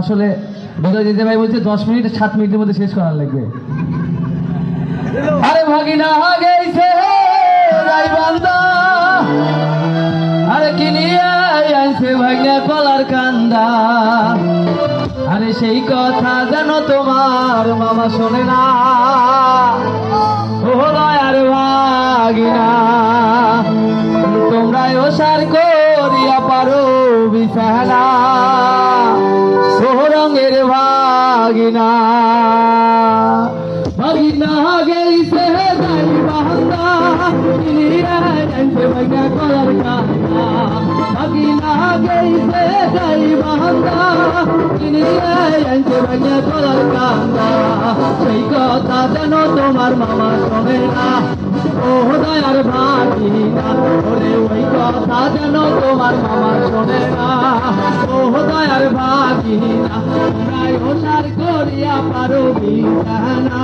আসলে ভাই বলছে দশ মিনিট, সাত মিনিটের মধ্যে শেষ করার লাগবে। আরে ভাগিনা গেছে আরে কিনিয়া আইছে কলার কান্দা। আরে সেই কথা জানো তোমার মামা শোনে না। ও দয়ার ভাগিনা তোমরা ওসার করিয়া পারো বিছানা। ও রঙের ভাগিনা ভাগিনা গেছে ভাগনা কলার কান্দা ভাগিনা কান্দা। সেই কথা যেন তোমার মামা শোনে না। ও দয়ার ভাগিনা ওরে ওই কথা যেন তোমার মামা শোনে না। ও দয়ার ভাগিনা তোমরাই ওসার করিয়া পারো বিছানা।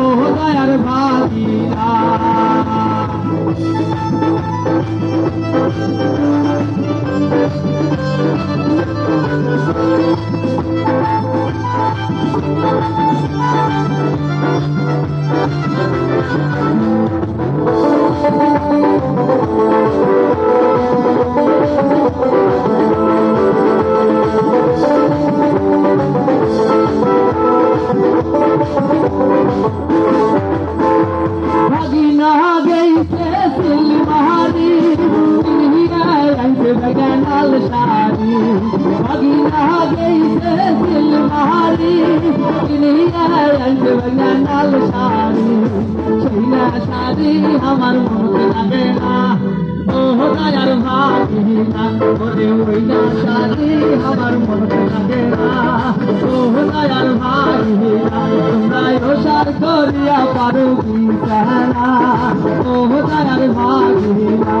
ও দয়ার ভাগিনা আমার মনে লাগে না ও দয়ার ভাগিনা ওরে ওই না শাড়ি আমার মনে লাগে না ও ওসার করিয়া পারো বিছানা ও দয়ার ভাগিনা ভাগিনা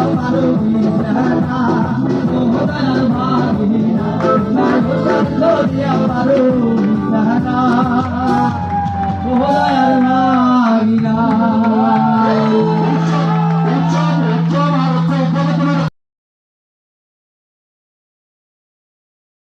করিয়া পারো বিছানা